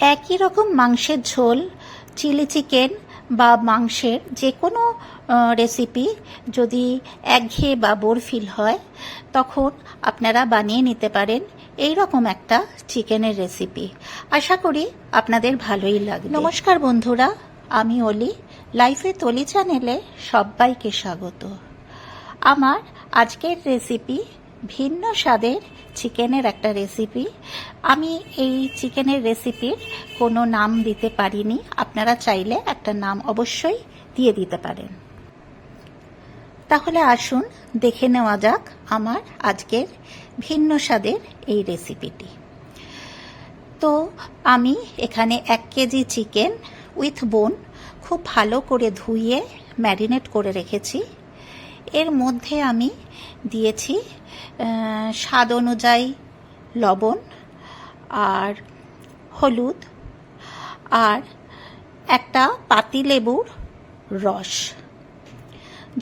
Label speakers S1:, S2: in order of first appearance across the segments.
S1: একই রকম মাংসের ঝোল, চিলি চিকেন বা মাংসের যে কোনো রেসিপি যদি একঘেয়ে বা বোর ফিল হয়, তখন আপনারা বানিয়ে নিতে পারেন এই রকম একটা চিকেনের রেসিপি আশা করি আপনাদের ভালোই লাগবে। নমস্কার বন্ধুরা, আমি অলি। লাইফে তলি চ্যানেলে সবাইকে স্বাগত। আমার আজকের রেসিপি ভিন্ন স্বাদের চিকেনের একটা রেসিপি আমি এই চিকেনের রেসিপির কোনো নাম দিতে পারিনি। আপনারা চাইলে একটা নাম অবশ্যই দিয়ে দিতে পারেন। তাহলে আসুন দেখে নেওয়া যাক আমার আজকের ভিন্ন স্বাদের এই রেসিপিটি তো আমি এখানে এক কেজি চিকেন উইথ বোন খুব ভালো করে ধুয়ে ম্যারিনেট করে রেখেছি। এর মধ্যে আমি দিয়েছি স্বাদ অনুযায়ী লবণ আর হলুদ আর একটা পাতিলেবুর রস।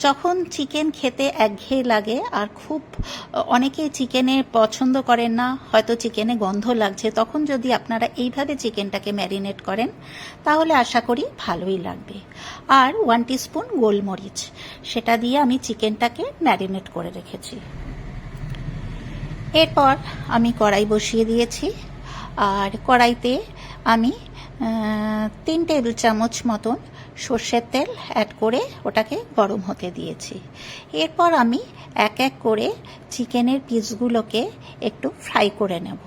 S1: যখন চিকেন খেতে একঘেয়ে লাগে, আর খুব অনেকেই চিকেনে পছন্দ করেন না, হয়তো চিকেনে গন্ধ লাগছে, তখন যদি আপনারা এইভাবে চিকেনটাকে ম্যারিনেট করেন, তাহলে আশা করি ভালোই লাগবে। আর ওয়ান স্পুন গোলমরিচ, সেটা দিয়ে আমি চিকেনটাকে ম্যারিনেট করে রেখেছি। এরপর আমি কড়াই বসিয়ে দিয়েছি, আর কড়াইতে আমি তিন টেবিল চামচ মতন সর্ষের তেল অ্যাড করে ওটাকে গরম হতে দিয়েছি। এরপর আমি এক এক করে চিকেনের পিসগুলোকে একটু ফ্রাই করে নেব।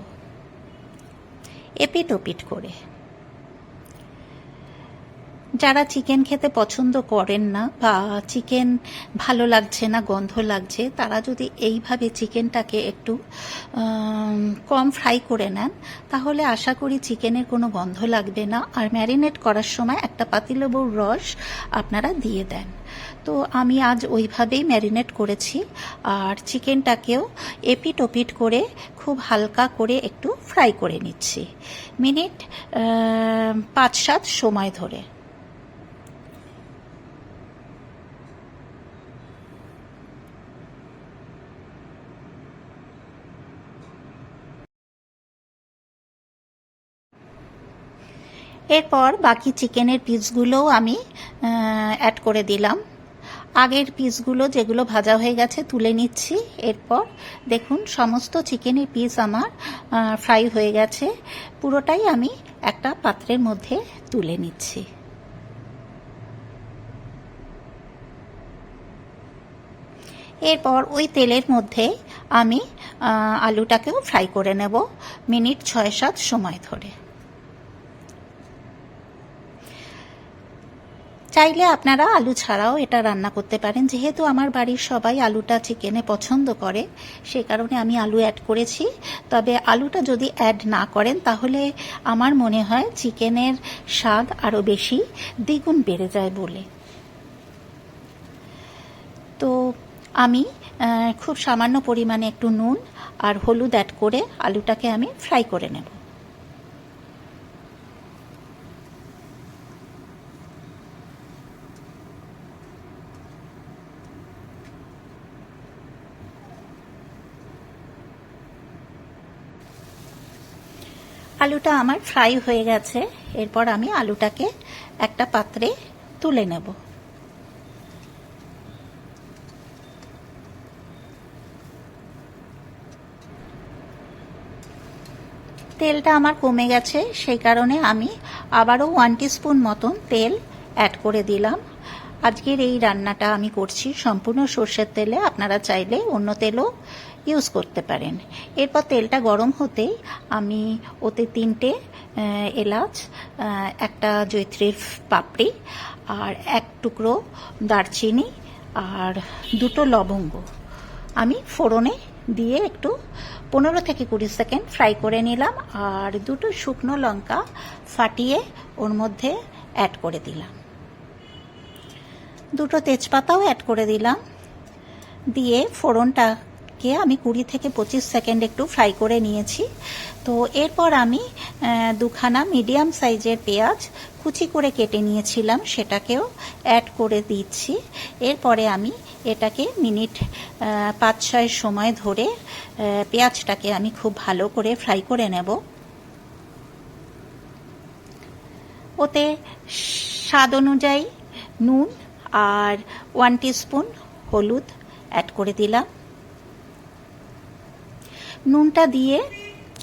S1: এপিট ওপিট করে। যারা চিকেন খেতে পছন্দ করেন না বা চিকেন ভালো লাগছে না, গন্ধ লাগছে, তারা যদি এইভাবে চিকেনটাকে একটু কম ফ্রাই করে নেন, তাহলে আশা করি চিকেনের কোনো গন্ধ লাগবে না। আর ম্যারিনেট করার সময় একটা পাতিলেবুর রস আপনারা দিয়ে দেন। তো আমি আজ ওইভাবেই ম্যারিনেট করেছি। আর চিকেনটাকেও এপিট ওপিট করে খুব হালকা করে একটু ফ্রাই করে নিচ্ছি। মিনিট পাঁচ সাত সময় ধরে। এরপর বাকি চিকেনের পিসগুলোও আমি অ্যাড করে দিলাম। আগের পিসগুলো যেগুলো ভাজা হয়ে গেছে তুলে নিচ্ছি। এরপর দেখুন, সমস্ত চিকেনের পিস আমার ফ্রাই হয়ে গেছে। পুরোটাই আমি একটা পাত্রের মধ্যে তুলে নিচ্ছি। এরপর ওই তেলের মধ্যে আমি আলুটাকেও ফ্রাই করে নেব। মিনিট ছয় সাত সময় ধরে। চাইলে আপনারা আলু ছাড়াও এটা রান্না করতে পারেন। যেহেতু আমার বাড়ির সবাই আলুটা চিকেনে পছন্দ করে, সে কারণে আমি আলু অ্যাড করেছি। তবে আলুটা যদি অ্যাড না করেন, তাহলে আমার মনে হয় চিকেনের স্বাদ আরও বেশি দ্বিগুণ বেড়ে যায় বলে। তো আমি খুব সামান্য পরিমাণে একটু নুন আর হলুদ অ্যাড করে আলুটাকে আমি ফ্রাই করে নেব। আলুটা আমার ফ্রাই হয়ে গেছে। এরপর আমি আলুটাকে একটা পাত্রে তুলে নেব। তেলটা আমার কমে গেছে, সেই কারণে আমি আবারও ওয়ান স্পুন মতন তেল অ্যাড করে দিলাম। আজকের এই রান্নাটা আমি করছি সম্পূর্ণ সর্ষের তেলে। আপনারা চাইলে অন্য তেলও ইউজ করতে পারেন। এরপর তেলটা গরম হতেই আমি ওতে তিনটে এলাচ একটা জৈত্রীর পাপড়ি আর এক টুকরো দারচিনি আর দুটো লবঙ্গ। আমি ফোড়নে দিয়ে একটু পনেরো থেকে কুড়ি সেকেন্ড ফ্রাই করে নিলাম আর দুটো শুকনো লঙ্কা ফাটিয়ে ওর মধ্যে অ্যাড করে দিলাম। দুটো তেজপাতাও অ্যাড করে দিলাম। দিয়ে ফোড়নটাকে আমি কুড়ি থেকে পঁচিশ সেকেন্ড একটু ফ্রাই করে নিয়েছি। তো এরপর আমি দুখানা মিডিয়াম সাইজের পেঁয়াজ কুচি করে কেটে নিয়েছিলাম, সেটাকেও অ্যাড করে দিচ্ছি। এরপরে আমি এটাকে মিনিট পাঁচ ছয় সময় ধরে পেঁয়াজটাকে আমি খুব ভালো করে ফ্রাই করে নেব। ওতে স্বাদ অনুযায়ী নুন আর ওয়ান স্পুন হলুদ অ্যাড করে দিলাম। নুনটা দিয়ে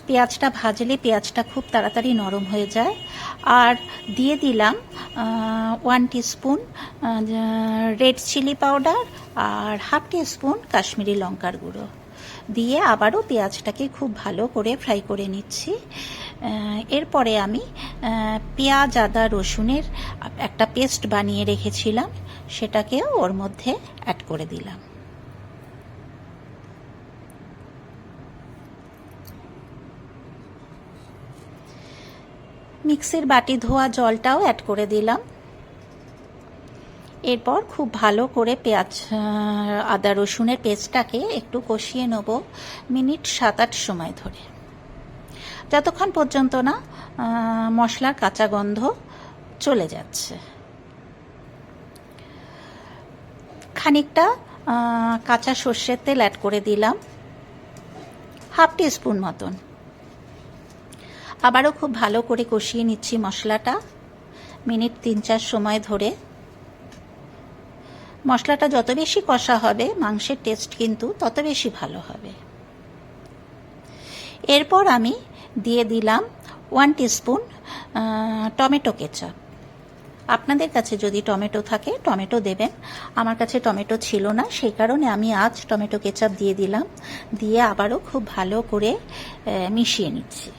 S1: পেঁয়াজটা ভাজলে পেঁয়াজটা খুব তাড়াতাড়ি নরম হয়ে যায়। আর দিয়ে দিলাম one spoon red chilli powder আর হাফ স্পুন কাশ্মীরি লঙ্কার গুঁড়ো। দিয়ে আবারও পেঁয়াজটাকে খুব ভালো করে ফ্রাই করে নিচ্ছি। এরপরে আমি পেঁয়াজ, আদা, রসুনের একটা পেস্ট বানিয়ে রেখেছিলাম। সেটাকেও ওর মধ্যে অ্যাড করে দিলাম। মিক্সির বাটি ধোয়া জলটাও অ্যাড করে দিলাম। এরপর খুব ভালো করে পেঁয়াজ আদা রসুনের পেস্টটাকে একটু কষিয়ে নেব মিনিট সাত আট সময় ধরে। যতক্ষণ পর্যন্ত না মশলার কাঁচা গন্ধ চলে যাচ্ছে। খানিকটা কাঁচা সর্ষের তেল অ্যাড করে দিলাম। হাফ টি স্পুন মতন। আবারও খুব ভালো করে কষিয়ে নিচ্ছি মশলাটা। মিনিট তিন চার সময় ধরে। মশলাটা যত বেশি কষা হবে, মাংসের টেস্ট কিন্তু তত বেশি ভালো হবে। এরপর আমি দিয়ে দিলাম ওয়ান টিস্পুন টমেটো কেচাপ। আপনাদের কাছে যদি টমেটো থাকে, টমেটো দেবেন। আমার কাছে টমেটো ছিল না, সেই কারণে আমি আজ টমেটো কেচাপ দিয়ে দিলাম। দিয়ে আবারও খুব ভালো করে মিশিয়ে নিচ্ছি।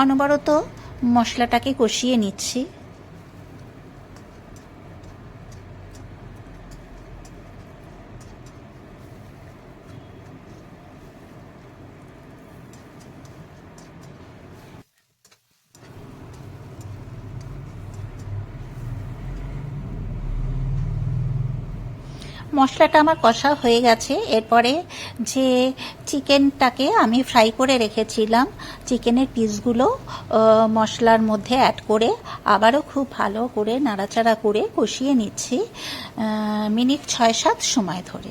S1: অনবরত মশলাটাকে কষিয়ে নিচ্ছি। মশলাটা আমার কষা হয়ে গেছে। এরপরে যে চিকেনটাকে আমি ফ্রাই করে রেখেছিলাম, চিকেনের পিসগুলো মশলার মধ্যে অ্যাড করে আবারও খুব ভালো করে নাড়াচাড়া করে কষিয়ে নিচ্ছি মিনিট ছয় সাত সময় ধরে।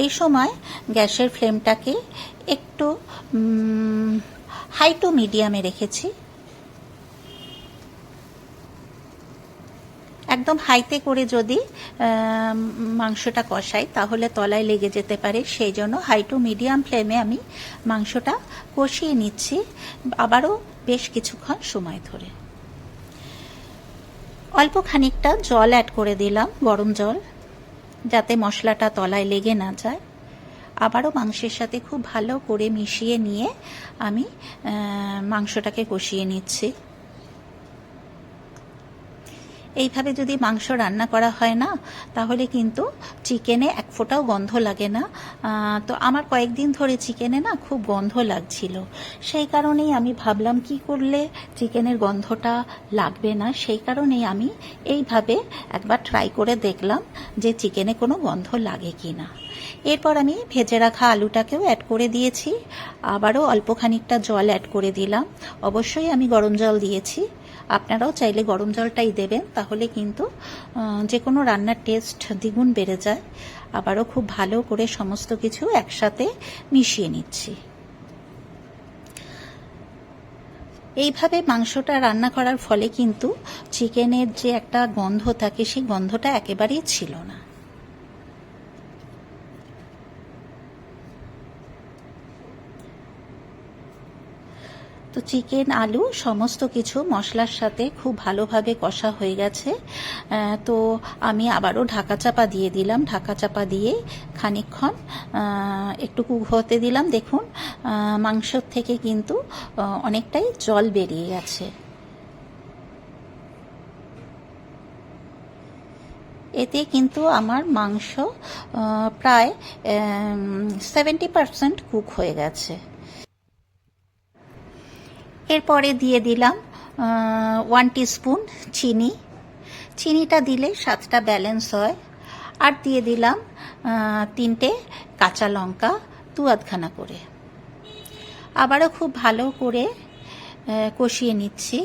S1: এই সময় গ্যাসের ফ্লেমটাকে একটু হাই টু মিডিয়ামে রেখেছি। একদম হাইতে করে যদি মাংসটা কষাই, তাহলে তলায় লেগে যেতে পারে। সেই জন্য হাই টু মিডিয়াম ফ্লেমে আমি মাংসটা কষিয়ে নিচ্ছি। আবারও বেশ কিছুক্ষণ সময় ধরে। অল্প খানিকটা জল অ্যাড করে দিলাম, গরম জল, যাতে মশলাটা তলায় লেগে না যায়। আবারও মাংসের সাথে খুব ভালো করে মিশিয়ে নিয়ে আমি মাংসটাকে কষিয়ে নিচ্ছি। এইভাবে যদি মাংস রান্না করা হয় না, তাহলে কিন্তু চিকেনে এক ফোঁটাও গন্ধ লাগে না। তো আমার কয়েকদিন ধরে চিকেনে না খুব গন্ধ লাগছিল। সেই কারণেই আমি ভাবলাম কি করলে চিকেনের গন্ধটা লাগবে না? সেই কারণেই আমি এইভাবে একবার ট্রাই করে দেখলাম যে চিকেনে কোনো গন্ধ লাগে কি না এরপর আমি ভেজে রাখা আলুটাকেও অ্যাড করে দিয়েছি। আবারও অল্প খানিকটা জল অ্যাড করে দিলাম। অবশ্যই আমি গরম জল দিয়েছি। আপনারাও চাইলে গরম জলটাই দেবেন, তাহলে কিন্তু যে কোনো রান্নার টেস্ট দ্বিগুণ বেড়ে যায়। আবারও খুব ভালো করে সমস্ত কিছু একসাথে মিশিয়ে নিচ্ছি। এইভাবে মাংসটা রান্না করার ফলে কিন্তু চিকেনের যে একটা গন্ধ থাকে, সেই গন্ধটা একেবারেই ছিল না। তো চিকেন, আলু, সমস্ত কিছু মশলার সাথে খুব ভালোভাবে কষা হয়ে গেছে। তো আমি আবারও ঢাকা চাপা দিয়ে দিলাম। ঢাকা চাপা দিয়ে খানিকক্ষণ একটু কুক হতে দিলাম। দেখুন মাংসর থেকে কিন্তু অনেকটাই জল বেরিয়ে গেছে। এতে কিন্তু আমার মাংস প্রায় সেভেন্টি পারসেন্ট কুক হয়ে গেছে। এরপরে দিয়ে দিলাম ওয়ান স্পুন চিনি। চিনিটা দিলে স্বাদটা ব্যালেন্স হয়। আর দিয়ে দিলাম তিনটে কাঁচা লঙ্কা দু আধখানা করে। আবারও খুব ভালো করে কষিয়ে নিচ্ছি।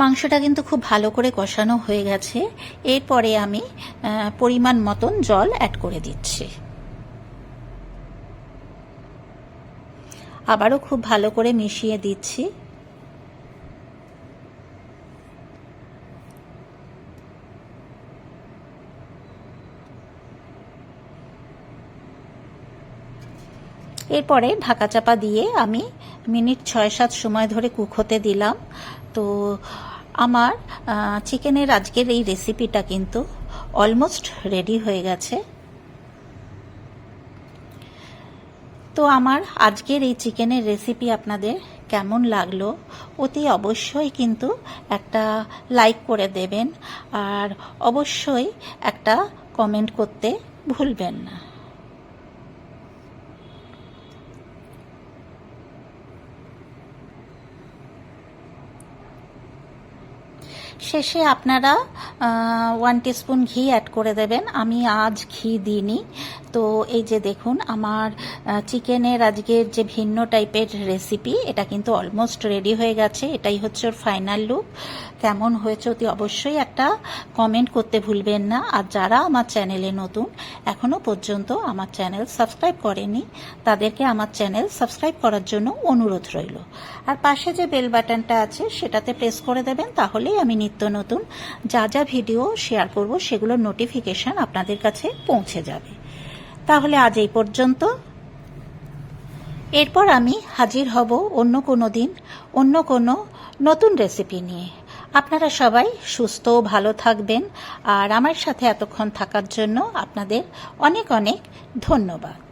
S1: মাংসটা কিন্তু খুব ভালো করে কষানো হয়ে গেছে। এরপরে আমি পরিমাণ মতন জল অ্যাড করে দিচ্ছি। আবারও খুব ভালো করে মিশিয়ে দিচ্ছি। এরপরে ঢাকা চাপা দিয়ে আমি মিনিট ছয় সাত সময় ধরে কুক হতে দিলাম। তো আমার চিকেনের আজকের এই রেসিপিটা কিন্তু অলমোস্ট রেডি হয়ে গেছে। তো আমার আজকের এই চিকেনের রেসিপি আপনাদের কেমন লাগল অতি অবশ্যই কিন্তু একটা লাইক করে দেবেন। আর অবশ্যই একটা কমেন্ট করতে ভুলবেন না। শেষে আপনারা ওয়ান টিস্পুন ঘি অ্যাড করে দেবেন। আমি আজ ঘি দিইনি। তো এই যে দেখুন, আমার চিকেনের আজকের যে ভিন্ন টাইপের রেসিপি এটা কিন্তু অলমোস্ট রেডি হয়ে গেছে। এটাই হচ্ছে ওর ফাইনাল লুক কেমন হয়েছে অতি অবশ্যই একটা কমেন্ট করতে ভুলবেন না। আর যারা আমার চ্যানেলে নতুন এখনও পর্যন্ত আমার চ্যানেল সাবস্ক্রাইব করেনি, তাদেরকে আমার চ্যানেল সাবস্ক্রাইব করার জন্য অনুরোধ রইল। আর পাশে যে বেল বাটনটা আছে, সেটাতে প্রেস করে দেবেন, তাহলেই আমি নিত্য নতুন যা যা ভিডিও শেয়ার করব, সেগুলোর নোটিফিকেশন আপনাদের কাছে পৌঁছে যাবে। তাহলে আজ এই পর্যন্ত। এরপর আমি হাজির হব অন্য কোনো দিন, অন্য কোনো নতুন রেসিপি নিয়ে। আপনারা সবাই সুস্থ, ভালো থাকবেন। আর আমার সাথে এতক্ষণ থাকার জন্য আপনাদের অনেক অনেক ধন্যবাদ।